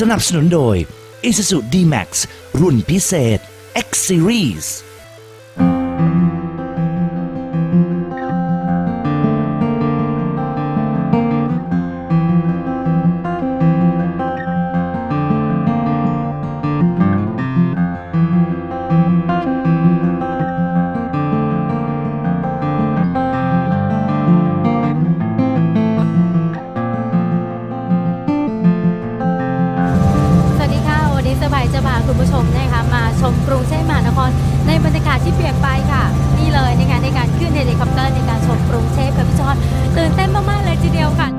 สนับสนุนโดย Isuzu D-Max รุ่นพิเศษ X Series มาชมกรุงเทพมหานคร ในบรรยากาศที่เปลี่ยนไปค่ะ นี่เลยนการในการขึ้นเฮลิคอปเตอร์ในการชมกรุงเทพกับพี่จอนตื่นเต้นมากๆเลยทีเดียวค่ะ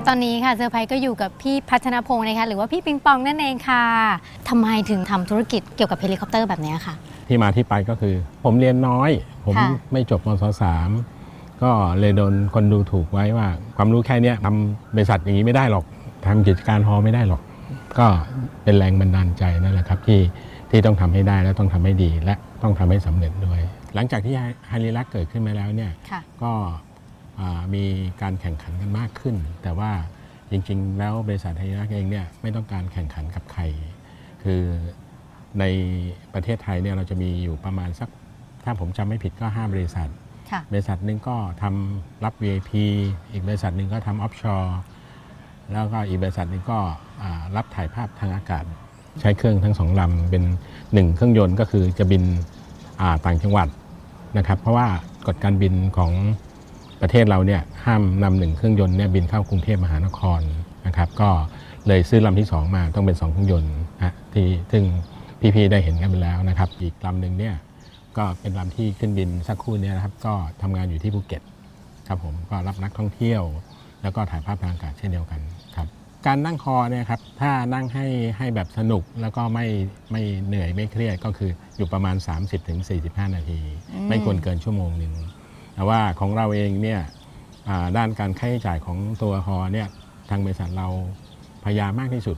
และตอนนี้ค่ะเซอร์ไพรส์ก็อยู่กับพี่พัฒนพงศ์นะคะหรือว่าพี่ปิงปองนั่นเองค่ะทำไมถึงทำธุรกิจเกี่ยวกับเฮลิคอปเตอร์แบบนี้ค่ะ ที่มาที่ไปก็คือ ผมเรียนน้อย ผมค่ะ ไม่จบมศสามก็เลยโดนคนดูถูกไว้ว่า ความรู้แค่เนี้ยทำบริษัทอย่างนี้ไม่ได้หรอกทำกิจการฮอไม่ได้หรอก ก็เป็นแรงบันดาลใจนั่นแหละครับที่ที่ต้องทำให้ได้และต้องทำให้ดีและต้องทำให้สำเร็จด้วย หลังจากที่ไฮรีลักเกิดขึ้นมาแล้วเนี่ย ค่ะ ก็อ่า มีการแข่งขันกันมากขึ้น แต่ว่าจริงๆ แล้วบริษัทไฮรักเองเนี่ยไม่ต้องการแข่งขันกับใคร คือในประเทศไทยเนี่ยเราจะมีอยู่ประมาณสักถ้าผมจำไม่ผิดก็ 5 บริษัทค่ะบริษัทหนึ่งก็ทำรับ VIP อีกบริษัทหนึ่งก็ทำออฟชอร์แล้วก็อีกบริษัทหนึ่งก็อ่ารับถ่ายภาพทางอากาศ ใช้เครื่องทั้งสองลำเป็นหนึ่งเครื่องยนต์ก็คือจะบินอ่าต่างจังหวัดนะครับ เพราะว่ากฎการบินของ ประเทศเราเนี่ยห้ามนำหนึ่งเครื่องยนต์เนี่ยบินเข้ากรุงเทพมหานครนะครับ ก็เลยซื้อลำที่สองมาต้องเป็นสองเครื่องยนต์นะที่ซึ่งพี่ๆได้เห็นกันไปแล้วนะครับ อีกลำหนึ่งเนี่ยก็เป็นลำที่ขึ้นบินสักครู่เนี้นะครับ ก็ทำงานอยู่ที่ภูเก็ตครับผมก็รับนักท่องเที่ยว แล้วก็ถ่ายภาพทางอากาศเช่นเดียวกันครับ การนั่งคอเนี่ยครับถ้านั่งให้ให้แบบสนุกแล้วก็ไม่ไม่เหนื่อยไม่เครียดก็คืออยู่ประมาณ 30-45 นาทีอืมไม่ควรเกินชั่วโมงหนึ่ง แต่ว่าของเราเองเนี่ยอ่าด้านการค่าใช้จ่ายของตัวฮอเนี่ยทางบริษัทเราพยายามมากที่สุด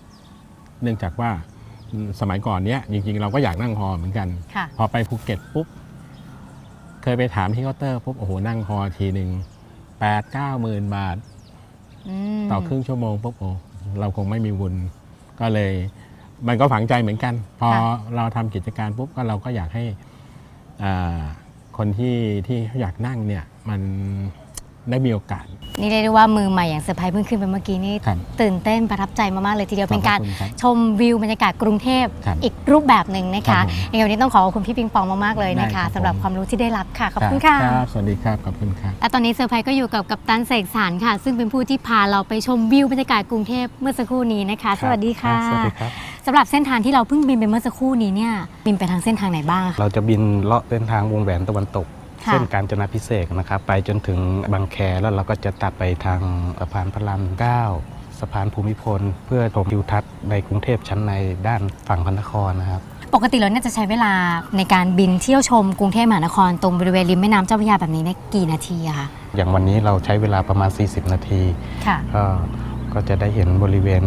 เนื่องจากว่าอืมสมัยก่อนเนี้ยจริงๆ เราก็อยากนั่งฮอเหมือนกันค่ะพอไปภูเก็ตปุ๊บ เคยไปถามที่เคาน์เตอร์ปุ๊บโอ้โหนั่งฮอทีหนึ่งแปดเก้าหมื่นบาทมต่อครึ่งชั่วโมงปุ๊บโอ้เราคงไม่มีวุนก็เลย มันก็ฝังใจเหมือนกัน พอเราทำกิจการปุ๊บก็เราก็อยากให้อ่า คนที่ที่เขาอยากนั่งเนี่ยมันได้มีโอกาส นี่เรียกได้ว่ามือใหม่อย่างเซอร์ไพรส์เพิ่งขึ้นไปเมื่อกี้นี่ครับตื่นเต้นประทับใจมาก ๆ เลยทีเดียวเป็นการขอบคุณครับชมวิวบรรยากาศกรุงเทพครับอีกรูปแบบหนึ่งนะครัคะบผมยังไงวันนี้ต้องขอขอบคุณพี่ปิงปองมาก ๆ เลยนะได้ครัคะบสำหรับผมความรู้ที่ได้รับค่ะขอบคุณค่ะรับสวัสดีครับ ขอบคุณครับ และตอนนี้เซอร์ไพรส์ก็อยู่กับกัปตันเสกสรรค่ะ ซึ่งเป็นผู้ที่พาเราไปชมวิวบรรยากาศกรุงเทพเมื่อสักครู่นี้นะคะ สวัสดีค่ะสวัสดีครับ สำหรับเส้นทางที่เราเพิ่งบินไปเมื่อสักครู่นี้เนี่ยบินไปทางเส้นทางไหนบ้างคะ เราจะบินเลาะเส้นทางวงแหวนตะวันตก ค่ะ เส้นการจนาพิเศษกนะครับ ไปจนถึงบางแคแล้วเราก็จะตัดไปทางสะพานพระรามเก้าสะพานภูมิพล เพื่อชมทิวทัศน์ในกรุงเทพชั้นในด้านฝั่งพระนครนะครับ ปกติเราเนี่ยจะใช้เวลาในการบินเที่ยวชมกรุงเทพมหานครตรงบริเวณริมแม่น้ำเจ้าพระยาแบบนี้เนี่ยกี่นาทีอะคะอย่างวันนี้เราใช้เวลาประมาณ 40 นาที ค่ะ ก็ก็จะได้เห็นบริเวณ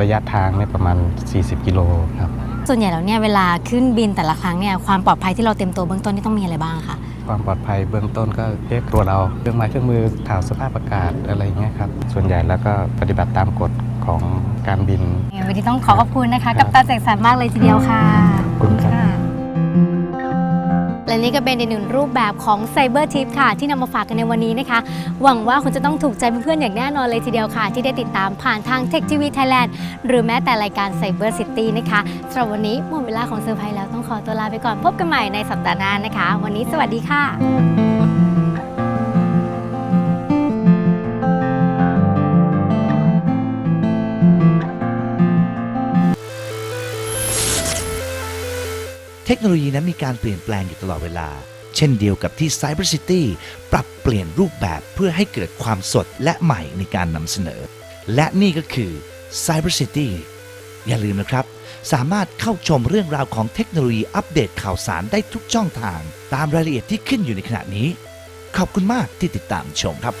ระยะทางเนี่ยประมาณ 40 กิโลครับ ส่วนใหญ่แล้วเนี่ยเวลาขึ้นบินแต่ละครั้งเนี่ยความปลอดภัยที่เราเต็มตัวเบื้องต้นนี่ต้องมีอะไรบ้างคะความปลอดภัยเบื้องต้นก็เช็คตัวเราเครื่องไม้เครื่องมือข่าวสภาพอากาศอะไรอย่างเงี้ยครับส่วนใหญ่แล้วก็ปฏิบัติตามกฎของการบิน วันนี้ต้องขอขอบคุณนะคะครับกับตาเสกสรรมากเลยทีเดียวค่ะขอบคุณครับ และนี่ก็เป็นอีกหนึ่งรูปแบบของไซเบอร์ทิปค่ะ ที่นำมาฝากกันในวันนี้นะคะ หวังว่าคุณจะต้องถูกใจเพื่อนๆอย่างแน่นอนเลยทีเดียวค่ะ ที่ได้ติดตามผ่านทาง Tech TV Thailand หรือแม้แต่รายการ Cyber City นะคะสำหรับวันนี้หมดเวลาของเซอร์ไพรส์แล้วต้องขอตัวลาไปก่อนพบกันใหม่ในสัปดาห์หน้านะคะ วันนี้สวัสดีค่ะ เทคโนโลยีนั้นมีการเปลี่ยนแปลงอยู่ตลอดเวลา เช่นเดียวกับที่ Cyber City ปรับเปลี่ยนรูปแบบเพื่อให้เกิดความสดและใหม่ในการนำเสนอ และนี่ก็คือ Cyber City อย่าลืมนะครับ สามารถเข้าชมเรื่องราวของเทคโนโลยีอัปเดตข่าวสารได้ทุกช่องทาง ตามรายละเอียดที่ขึ้นอยู่ในขณะนี้ ขอบคุณมากที่ติดตามชมครับ